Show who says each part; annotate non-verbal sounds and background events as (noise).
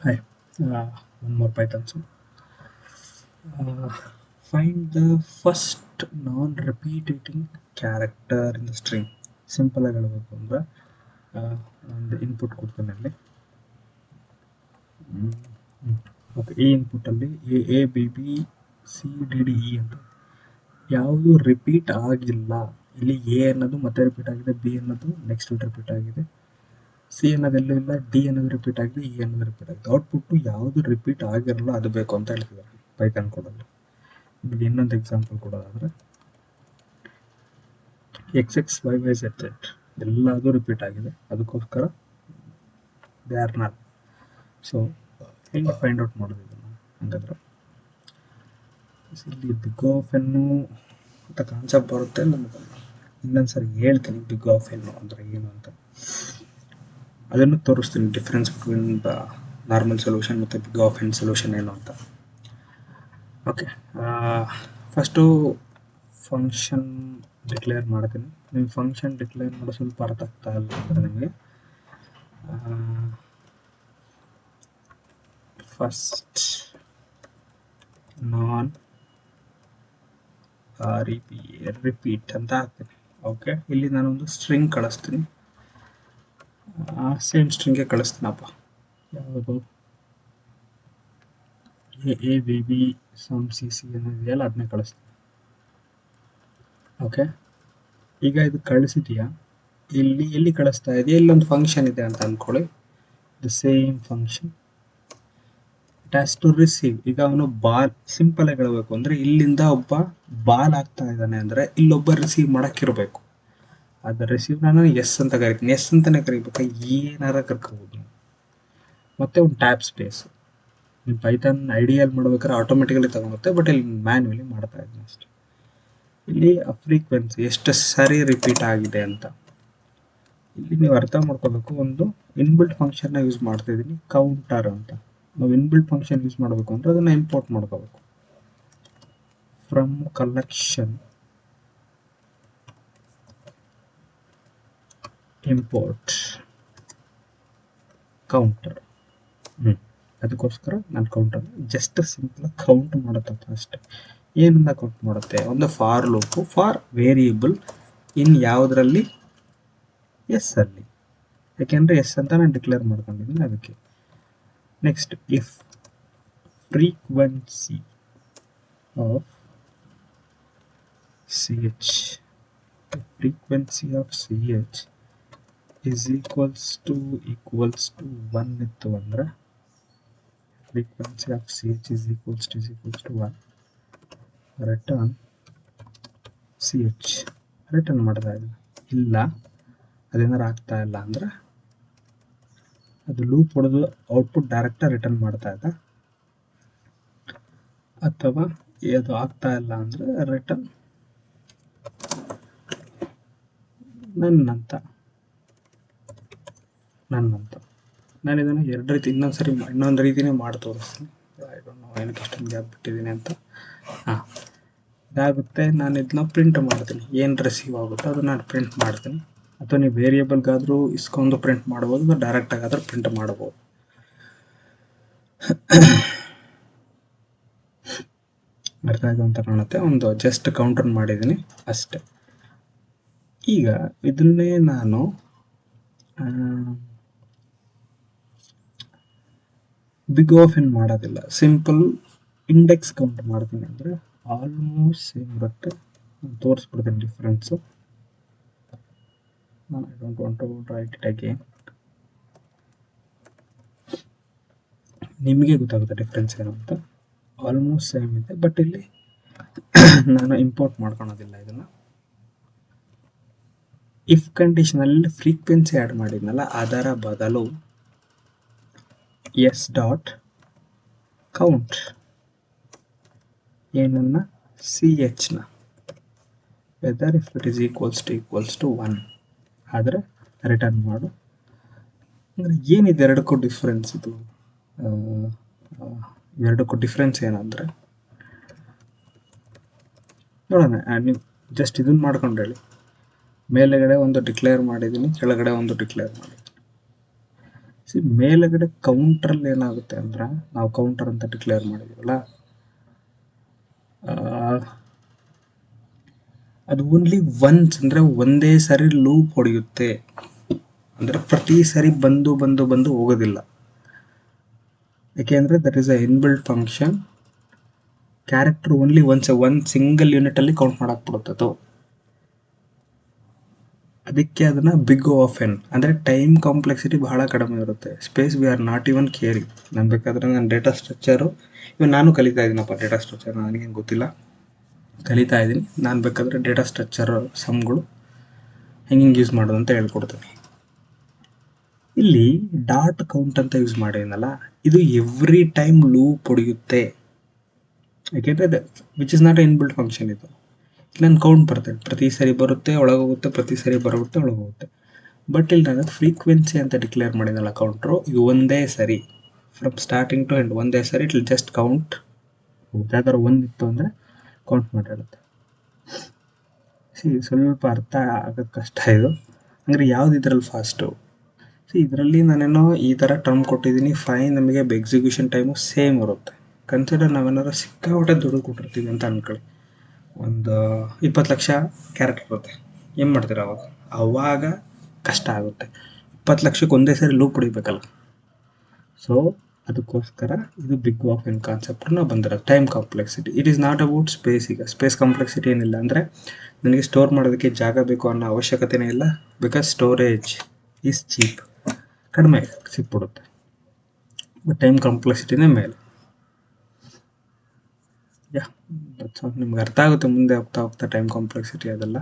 Speaker 1: Hi, uh, one more Python song. Uh, find the first non-repeating character in the string. Simple ಆಗಿ ಹೇಳಬೇಕು ಅಂದ್ರೆ ಒಂದು input ಕೊಡ್ತೇನೆ ಅಲ್ಲಿ. ಓಕೆ ಈ ಇನ್ಪುಟ್ಟಲ್ಲಿ A A B B C D D E ಅಂತ. ಯಾವುದು ರಿಪೀಟ್ ಆಗಿಲ್ಲ. ಇಲ್ಲಿ ಎ ಅನ್ನೋದು ಮತ್ತೆ ರಿಪೀಟ್ ಆಗಿದೆ ಬಿ ಅನ್ನೋದು ನೆಕ್ಸ್ಟ್ ರಿಪೀಟ್ ಆಗಿದೆ. ಸಿ ಅನ್ನೋದೆಲ್ಲೂ ಇಲ್ಲ ಡಿ ಅನ್ನೋದು ರಿಪೀಟ್ ಆಗಿದೆ ಇ ಅನ್ನೋದು ರಿಪೀಟ್ ಆಗಿದೆ ಔಟ್ಪುಟ್ ಯಾವುದು ರಿಪೀಟ್ ಆಗಿರಲ್ಲ ಅದು ಬೇಕು ಅಂತ ಹೇಳ್ತಿದ್ದಾರೆ ಪೈಥಾನ್ ಕೊಡೋದು. ಇನ್ನೊಂದು example ಕೊಡೋದಾದ್ರೆ X X Y Y set set ಎಲ್ಲದೂ ರಿಪೀಟ್ ಆಗಿದೆ. ಅದಕ್ಕೋಸ್ಕರ ದೇ ಆರ್ ನಾಟ್ ಸೊ ಹೆಂಗೆ ಫೈಂಡ್ ಔಟ್ ಮಾಡೋದು ಇದನ್ನು? ಹಂಗಾದ್ರೆ ಇಲ್ಲಿ ಬಿಗ್ ಆಫ್ ಎನ್ನು ಅಂತ ಕಾನ್ಸೆಪ್ಟ್ ಬರುತ್ತೆ. ನಮಗೆ ಇನ್ನೊಂದು ಸರಿ ಹೇಳ್ತೀನಿ ಬಿಗ್ ಆಫ್ ಎನ್ನು ಅಂದರೆ ಏನು ಅಂತ. ಅದನ್ನು ತೋರಿಸ್ತೀನಿ difference between the normal solution ಮತ್ತು ಬಿಗ್ ಆಫ್ ಎಂಡ್ ಸೊಲ್ಯೂಷನ್ ಏನು ಅಂತ. ಓಕೆ ಫಸ್ಟು ಫಂಕ್ಷನ್ ಡಿಕ್ಲೇರ್ ಮಾಡ್ತೀನಿ. ನಿಮ್ಮ ಫಂಕ್ಷನ್ ಡಿಕ್ಲೇರ್ ಮಾಡೋ ಸ್ವಲ್ಪ ಅರ್ಥ ಆಗ್ತಾ ಇಲ್ಲ ಅಂದರೆ ನಿಮಗೆ. ಫಸ್ಟ್ ನಾನ್ ರಿಪಿ ರಿಪೀಟ್ ಅಂತ ಹಾಕ್ತೀನಿ. ಓಕೆ ಇಲ್ಲಿ ನಾನೊಂದು ಸ್ಟ್ರಿಂಗ್ ಕಳಿಸ್ತೀನಿ. ಸೇಮ್ ಸ್ಟ್ರಿಂಗ್ಗೆ ಕಳಿಸ್ತೀನಪ್ಪ. ಯಾವುದು? A A B B some C C ಅನ್ನೋದಿದೆಯಲ್ಲ ಅದನ್ನೇ ಕಳಿಸ್ತೀನಿ. ಓಕೆ ಈಗ ಇದು ಕಳಿಸಿದೆಯಾ? ಇಲ್ಲಿ, ಎಲ್ಲಿ ಕಳಿಸ್ತಾ ಇದೆಯಾ? ಇಲ್ಲೊಂದು ಫಂಕ್ಷನ್ ಇದೆ ಅಂತ ಅಂದ್ಕೊಳ್ಳಿ the same function it has to receive ಈಗ ಅವನು ಬಾಲ್ ಸಿಂಪಲ್ ಆಗಿ ಹೇಳಬೇಕು ಅಂದರೆ ಇಲ್ಲಿಂದ ಒಬ್ಬ ಬಾಲ್ ಆಗ್ತಾ ಇದ್ದಾನೆ ಅಂದರೆ ಇಲ್ಲೊಬ್ಬ ರಿಸೀವ್ ಮಾಡೋಕ್ಕಿರಬೇಕು. ಅದು ರಿಸೀವ್ ನಾನು ಎಸ್ ಅಂತ ಕರಿತೀನಿ. ಎಸ್ ಅಂತಾನೆ ಕರಿಬೇಕು? ಏನಾರ ಕರ್ಕೋಬೋದು ಮತ್ತೆ ಒಂದು ಟ್ಯಾಪ್ ಸ್ಪೇಸ್ ನೀವು ಪೈಥಾನ್ ಐಡಿಯಲ್ ಮಾಡ್ಬೇಕಾದ್ರೆ ಆಟೋಮೆಟಿಕಲಿ ತಗೊಳುತ್ತೆ ಬಟ್ ಇಲ್ಲಿ ಮ್ಯಾನ್ಯಲಿ ಮಾಡ್ತಾ ಇದ್ದೀನಿ ಅಷ್ಟೇ. ಇಲ್ಲಿ ಫ್ರೀಕ್ವೆನ್ಸಿ ಎಷ್ಟು ಸಾರಿ ರಿಪೀಟ್ ಆಗಿದೆ ಅಂತ. ಇಲ್ಲಿ ನೀವು ಅರ್ಥ ಮಾಡ್ಕೋಬೇಕು, ಒಂದು ಇನ್ಬಿಲ್ಟ್ ಫಂಕ್ಷನ್ನ ಯೂಸ್ ಮಾಡ್ತಾ ಇದ್ದೀನಿ ಕೌಂಟರ್ ಅಂತ. ನಾವು ಇನ್ಬಿಲ್ಟ್ ಫಂಕ್ಷನ್ ಯೂಸ್ ಮಾಡಬೇಕು ಅಂದರೆ ಅದನ್ನು ಇಂಪೋರ್ಟ್ ಮಾಡ್ಕೋಬೇಕು. ಫ್ರಮ್ ಕಲೆಕ್ಷನ್ ಇಂಪೋರ್ಟ್ ಕೌಂಟರ್ ಹ್ಞೂ ಅದಕ್ಕೋಸ್ಕರ ನಾನು ಕೌಂಟರ್ ಜಸ್ಟ್ ಸಿಂಪಲ್ ಕೌಂಟ್ ಮಾಡುತ್ತೆ ಅಷ್ಟೇ. ಏನಿಂದ ಕೌಂಟ್ ಮಾಡುತ್ತೆ? ಒಂದು for loop for variable in ಯಾವುದರಲ್ಲಿ? ಎಸ್ ಅಲ್ಲಿ. ಯಾಕೆಂದರೆ ಎಸ್ ಅಂತ ನಾನು ಡಿಕ್ಲೇರ್ ಮಾಡ್ಕೊಂಡಿದ್ದೀನಿ ಅದಕ್ಕೆ. Next if frequency of C H frequency of C H is equals to equals to one ಇತ್ತು ಅಂದರೆ frequency of ch is equals to equals equals one 1 return ch return ಮಾಡ್ತಾ ಇಲ್ಲ. ಇಲ್ಲ ಅದೇನಾರು ಆಗ್ತಾ ಇಲ್ಲ ಅಂದ್ರೆ ಅದು ಲೂಪ್ ಹೊಡೆದು ಔಟ್ಪುಟ್ ಡೈರೆಕ್ಟಾಗಿ ರಿಟರ್ನ್ ಮಾಡ್ತಾ ಇದೆ. ಅಥವಾ ಅದು ಆಗ್ತಾ ಇಲ್ಲ ಅಂದ್ರೆ ರಿಟರ್ನ್ ನನ್ನಂತ ನನ್ನಂತ. ನಾನು ಇದನ್ನು ಎರಡು ರೀತಿ ಇನ್ನೊಂದು ಸರಿ ಇನ್ನೊಂದು ರೀತಿನೇ ಮಾಡಿ ತೋರಿಸ್ತೀನಿ. ಐ ಡೋಂಟ್ ನೋ ಏನಕ್ಕೆ ಇಷ್ಟೊಂದು ಗ್ಯಾಪ್ ಬಿಟ್ಟಿದ್ದೀನಿ ಅಂತ. ಹಾಂ. ಇದಾಗುತ್ತೆ, ನಾನು ಇದನ್ನ ಪ್ರಿಂಟ್ ಮಾಡ್ತೀನಿ. ಏನು ರಿಸೀವ್ ಆಗುತ್ತೋ ಅದು ನಾನು ಪ್ರಿಂಟ್ ಮಾಡ್ತೀನಿ. ಅಥವಾ ನೀವು ವೇರಿಯೇಬಲ್ಗಾದರೂ ಇಸ್ಕೊಂಡು ಪ್ರಿಂಟ್ ಮಾಡ್ಬೋದು ಡೈರೆಕ್ಟಾಗಿ ಆದರೂ ಪ್ರಿಂಟ್ ಮಾಡ್ಬೋದು. ಅರ್ಥ ಆಗ ಅಂತ ಕಾಣುತ್ತೆ. ಒಂದು ಜಸ್ಟ್ ಕೌಂಟರ್ ಮಾಡಿದ್ದೀನಿ ಅಷ್ಟೆ. ಈಗ, ಇದನ್ನೇ ನಾನು ಬಿಗ್ ಆಫ್ ಏನು ಮಾಡೋದಿಲ್ಲ. ಸಿಂಪಲ್ ಇಂಡೆಕ್ಸ್ ಕೌಂಟ್ ಮಾಡ್ತೀನಿ ಅಂದರೆ ಆಲ್ಮೋಸ್ಟ್ ಸೇಮ್ ಬರುತ್ತೆ ತೋರಿಸ್ಬಿಡ್ತೀನಿ ಡಿಫ್ರೆನ್ಸು ನಾನು I don't want to write it again ನಿಮಗೆ ಗೊತ್ತಾಗುತ್ತೆ ಡಿಫ್ರೆನ್ಸ್ ಏನು ಅಂತ. ಆಲ್ಮೋಸ್ಟ್ ಸೇಮ್ ಇದೆ. ಬಟ್ ಇಲ್ಲಿ (coughs) ನಾನು ಇಂಪೋರ್ಟ್ ಮಾಡ್ಕೊಳೋದಿಲ್ಲ ಇದನ್ನು. ಇಫ್ ಕಂಡೀಷನಲ್ಲಿ ಫ್ರೀಕ್ವೆನ್ಸಿ ಆ್ಯಡ್ ಮಾಡಿದ್ನಲ್ಲ, ಅದರ ಬದಲು ಎಸ್ ಡಾಟ್ ಕೌಂಟ್ ಏನನ್ನ? C ಎಚ್ನ whether if it is equals to equals to one ಆದರೆ ರಿಟರ್ನ್ ಮಾಡು. ಅಂದರೆ ಏನಿದೆ ಎರಡಕ್ಕೂ ಡಿಫ್ರೆನ್ಸ್ ಇದು? ಎರಡಕ್ಕೂ ಡಿಫ್ರೆನ್ಸ್ ಏನಂದರೆ? ನೋಡೋಣ ನೀವು ಜಸ್ಟ್ ಇದನ್ನು ಮಾಡ್ಕೊಂಡು ಹೇಳಿ. ಮೇಲೆಗಡೆ ಒಂದು ಡಿಕ್ಲೇರ್ ಮಾಡಿದ್ದೀನಿ ಕೆಳಗಡೆ ಒಂದು ಡಿಕ್ಲೇರ್ ಮಾಡಿದ್ದೀನಿ ಸಿ ಮೇಲುಗಡೆ ಕೌಂಟ್ರಲ್ಲಿ ಏನಾಗುತ್ತೆ ಅಂದ್ರೆ, ನಾವು ಕೌಂಟರ್ ಅಂತ ಡಿಕ್ಲೇರ್ ಮಾಡಿದೀವಲ್ಲ? ಅದು ಓನ್ಲಿ ಒನ್ಸ್ ಅಂದ್ರೆ ಒಂದೇ ಸಾರಿ ಲೂಪ್ ಹೊಡೆಯುತ್ತೆ. ಅಂದ್ರೆ ಪ್ರತಿ ಸಾರಿ ಬಂದು ಬಂದು ಬಂದು ಹೋಗೋದಿಲ್ಲ. ಯಾಕೆಂದ್ರೆ that is a inbuilt function character only once one single unit ಅಲ್ಲಿ ಕೌಂಟ್ ಮಾಡಕ್ ಬಿಡುತ್ತೆ ಅದು. ಅದಕ್ಕೆ ಅದನ್ನ ಬಿಗ್ ಆಫ್ ಎನ್ ಅಂದ್ರೆ ಟೈಮ್ ಕಾಂಪ್ಲೆಕ್ಸಿಟಿ ಬಹಳ ಕಡಿಮೆ ಇರುತ್ತೆ. Space we are not even carry ನಾನು ಬೇಕಾದ್ರೆ ನನ್ನ ಡೇಟಾ ಸ್ಟ್ರಕ್ಚರು ಇವಾಗ ನಾನು ಕಲಿತಾ ಇದ್ದೀನಪ್ಪ ಡೇಟಾ ಸ್ಟ್ರಕ್ಚರ್ ನನಗೇನು ಗೊತ್ತಿಲ್ಲ. ಕಲಿತಾ ಇದ್ದೀನಿ. ನಾನು ಬೇಕಾದ್ರೆ ಡೇಟಾ ಸ್ಟ್ರಕ್ಚರ್ ಸಮ್ಗಳು ಹೆಂಗೆ ಹಿಂಗೆ ಯೂಸ್ ಮಾಡೋದು ಅಂತ ಹೇಳ್ಕೊಡ್ತೀನಿ. ಇಲ್ಲಿ ಡಾಟ್ ಕೌಂಟ್ ಅಂತ ಯೂಸ್ ಮಾಡಿದ್ನಲ್ಲ, ಇದು ಎವ್ರಿ ಟೈಮ್ ಲೂಪ್ ಹೊಡೆಯುತ್ತೆ ಯಾಕೆಂದರೆ which is not inbuilt function ಇದು. ಇಲ್ಲೊಂದು ಕೌಂಟ್ ಬರುತ್ತೆ ಪ್ರತಿ ಸರಿ ಬರುತ್ತೆ, ಒಳಗೋಗುತ್ತೆ, ಪ್ರತಿ ಸರಿ ಬರುತ್ತೆ ಒಳಗೋಗುತ್ತೆ. ಬಟ್ ಇಲ್ಲಿ ನಾನು ಫ್ರೀಕ್ವೆನ್ಸಿ ಅಂತ ಡಿಕ್ಲೇರ್ ಮಾಡಿದ್ನಲ್ಲ ಕೌಂಟ್ರು ಇದು ಒಂದೇ ಸರಿ. ಫ್ರಮ್ ಸ್ಟಾರ್ಟಿಂಗ್ ಟು ಎಂಡ್ ಒಂದೇ ಸರಿ ಇಟ್ ಜಸ್ಟ್ ಕೌಂಟ್ ಯಾವ್ದಾದ್ರು ಒಂದಿತ್ತು ಅಂದರೆ ಕೌಂಟ್ ಮಾಡಿರುತ್ತೆ. ಸಿ ಸ್ವಲ್ಪ ಅರ್ಥ ಆಗೋದು ಕಷ್ಟ ಇದು. ಅಂದರೆ ಯಾವ್ದು ಇದ್ರಲ್ಲಿ ಫಾಸ್ಟು ಸಿ ಇದರಲ್ಲಿ ನಾನೇನೋ ಈ ಥರ ಟರ್ಮ್ ಕೊಟ್ಟಿದ್ದೀನಿ ಫೈನ್ ನಮಗೆ ಎಕ್ಸಿಕ್ಯೂಷನ್ ಟೈಮು ಸೇಮ್ ಇರುತ್ತೆ. ಕನ್ಸಿಡರ್ ನಾವೇನಾದ್ರು ಸಿಕ್ಕಾಪಟ್ಟೆ ದುಡ್ಡು ಕೊಟ್ಟಿರ್ತೀವಿ ಅಂತ ಅನ್ಕೊಳ್ಳಿ. ಒಂದು ಇಪ್ಪತ್ತು ಲಕ್ಷ ಕ್ಯಾರೆಕ್ಟರ್ ಇರುತ್ತೆ ಏನು ಮಾಡ್ತೀರ ಅವಾಗ? ಅವಾಗ ಕಷ್ಟ ಆಗುತ್ತೆ. ಇಪ್ಪತ್ತು ಲಕ್ಷಕ್ಕೆ ಒಂದೇ ಸರಿ ಲೂಪ್ ಹೊಡಿಬೇಕಲ್ಲ. ಸೊ ಅದಕ್ಕೋಸ್ಕರ ಇದು ಬಿಗ್ ಆಫ್ ಇನ್ ಕಾನ್ಸೆಪ್ಟನ್ನ ಬಂದಿರೋದು time complexity it is not about space ಈಗ. ಸ್ಪೇಸ್ ಕಾಂಪ್ಲೆಕ್ಸಿಟಿ ಏನಿಲ್ಲ ಅಂದರೆ ನನಗೆ ಸ್ಟೋರ್ ಮಾಡೋದಕ್ಕೆ ಜಾಗ ಬೇಕು ಅನ್ನೋ ಅವಶ್ಯಕತೆನೇ ಇಲ್ಲ. ಬಿಕಾಸ್ ಸ್ಟೋರೇಜ್ ಈಸ್ ಚೀಪ್ ಕಡಿಮೆ ಸಿಕ್ಬಿಡುತ್ತೆ. ಬಟ್ ಟೈಮ್ ಕಾಂಪ್ಲೆಕ್ಸಿಟಿನೇ ಮೇಲೆ. ಯಾ ನಿಮ್ಗೆ ಅರ್ಥ ಆಗುತ್ತೆ ಮುಂದೆ ಹೋಗ್ತಾ ಹೋಗ್ತಾ ಟೈಮ್ ಕಾಂಪ್ಲೆಕ್ಸಿಟಿ ಅದೆಲ್ಲ.